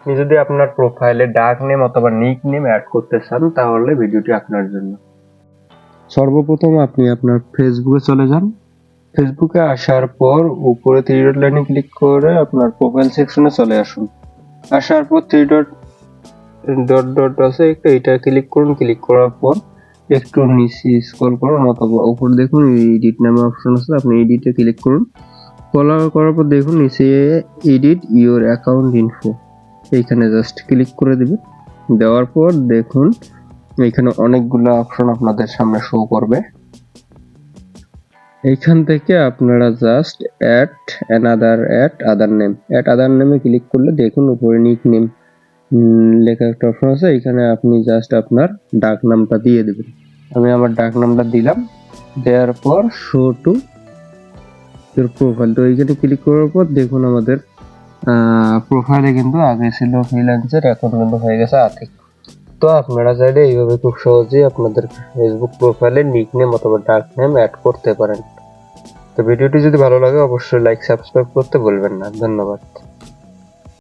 আপনি যদি আপনার প্রোফাইলে ডাক নেম অথবা নিক নেম অ্যাড করতে চান তাহলে ভিডিওটি আপনার জন্য। সর্বপ্রথম আপনি আপনার ফেসবুকে চলে যান। ফেসবুকে আসার পর উপরে থ্রি ডট লাইনে ক্লিক করে আপনার প্রোফাইল সেকশনে চলে আসুন। আসার পর থ্রি ডট ডট ডট আছে একটা এটা ক্লিক করুন ক্লিক করার পর একটু নিচে স্ক্রল করুন অথবা উপরে দেখুন এডিট নামে অপশন আছে আপনি এডিটে ক্লিক করুন। ফলো করার পর দেখুন নিচে এডিট ইওর অ্যাকাউন্ট ইনফো এইখানে জাস্ট ক্লিক করে দিবেন দেওয়ার পর দেখুন এখানে অনেকগুলো অপশন আপনাদের সামনে শো করবে। এইখান থেকে আপনারা just add another add other name add other নেমে ক্লিক করলে দেখুন উপরে নিক নেম লেখা একটা অপশন আছে। এখানে আপনি জাস্ট আপনার ডাক নামটা দিয়ে দেবেন। আমি আমার ডাক নামটা দিলাম। দেওয়ার পর শো টু প্রোফাইল তো এইখানে ক্লিক করার পর দেখুন আমাদের প্রোফাইলে কিন্তু আগে ছিল ফ্রিল্যান্সের এখন কিন্তু হয়ে গেছে আর্থিক। তো আপনারা চাইলে এইভাবে খুব সহজেই আপনাদের ফেসবুক প্রোফাইলে নিক নেম অথবা ডার্ক নেম অ্যাড করতে পারেন। তো ভিডিওটি যদি ভালো লাগে, অবশ্যই লাইক সাবস্ক্রাইব করতে বলবেন না। ধন্যবাদ।